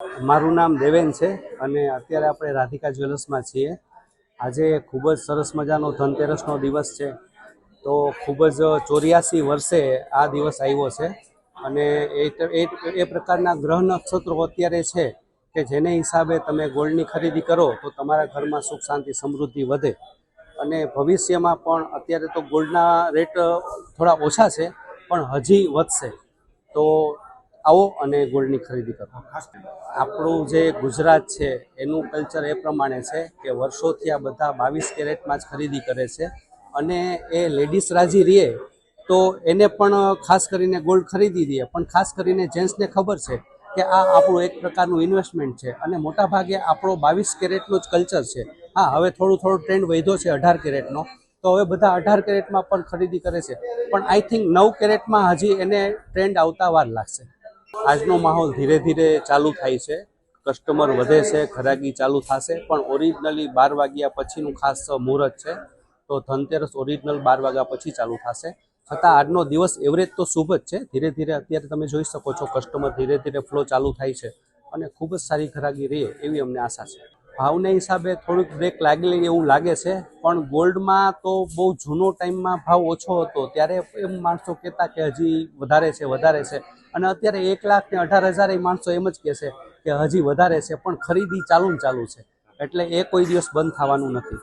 મારું નામ દેવેન છે અને અત્યારે આપણે રાધિકા જ્વેલર્સમાં છીએ. આજે ખૂબ જ સરસ મજાનો ધનતેરસનો દિવસ છે. તો ખૂબ જ ચોર્યાસી વર્ષે આ દિવસ આવ્યો છે. અને એ એ પ્રકારના ગ્રહ નક્ષત્રો અત્યારે છે કે જેને હિસાબે તમે ગોલ્ડની ખરીદી કરો તો તમારા ઘરમાં સુખ, શાંતિ, સમૃદ્ધિ વધે. અને ભવિષ્યમાં પણ અત્યારે તો ગોલ્ડના રેટ થોડા ઓછા છે, પણ હજી વધશે. તો આવો અને ગોલ્ડની ખરીદી કરો. આપણું જે ગુજરાત છે, એનું કલ્ચર એ પ્રમાણે છે કે વર્ષોથી આ બધા બાવીસ કેરેટમાં જ ખરીદી કરે છે અને એ લેડીઝ રાજી રહે તો એને પણ ખાસ કરીને ગોલ્ડ ખરીદી દે પણ ખાસ કરીને જેન્ટ્સને ખબર છે કે આ આપણું એક પ્રકારનું ઇન્વેસ્ટમેન્ટ છે અને મોટાભાગે આપણો બાવીસ કેરેટનું જ કલ્ચર છે. હા, હવે થોડું થોડું ટ્રેન્ડ વધ્યો છે અઢાર કેરેટનો. તો હવે બધા અઢાર કેરેટમાં પણ ખરીદી કરે છે. પણ આઈ થિંક નવ કેરેટમાં હજી એને ટ્રેન્ડ આવતા વાર લાગશે. આજનો માહોલ ધીરે ધીરે ચાલુ થાય છે. કસ્ટમર વધે છે, ખરાગી ચાલુ થશે. પણ ઓરિજિનલી બાર વાગ્યા પછીનું ખાસ મુહૂર્ત છે. તો ધનતેરસ ઓરિજિનલ બાર વાગ્યા પછી ચાલુ થશે. છતાં આજનો દિવસ એવરેજ તો શુભ જ છે. ધીરે ધીરે અત્યારે તમે જોઈ શકો છો, કસ્ટમર ધીરે ધીરે ફ્લો ચાલુ થાય છે. અને ખૂબ જ સારી ખરાગી રહે એવી અમને આશા છે. ભાવને હિસાબે થોડુંક બ્રેક લાગેલી એવું લાગે છે, પણ ગોલ્ડમાં તો બહુ જૂનો ટાઈમમાં ભાવ ઓછો હતો, ત્યારે એમ માણસો કહેતા કે હજી વધારે છે વધારે છે. અને અત્યારે એક લાખ ને અઢાર હજાર એ માણસો એમ જ કહે છે કે હજી વધારે છે, પણ ખરીદી ચાલુ ચાલુ છે. એટલે એ કોઈ દિવસ બંધ થવાનું નથી.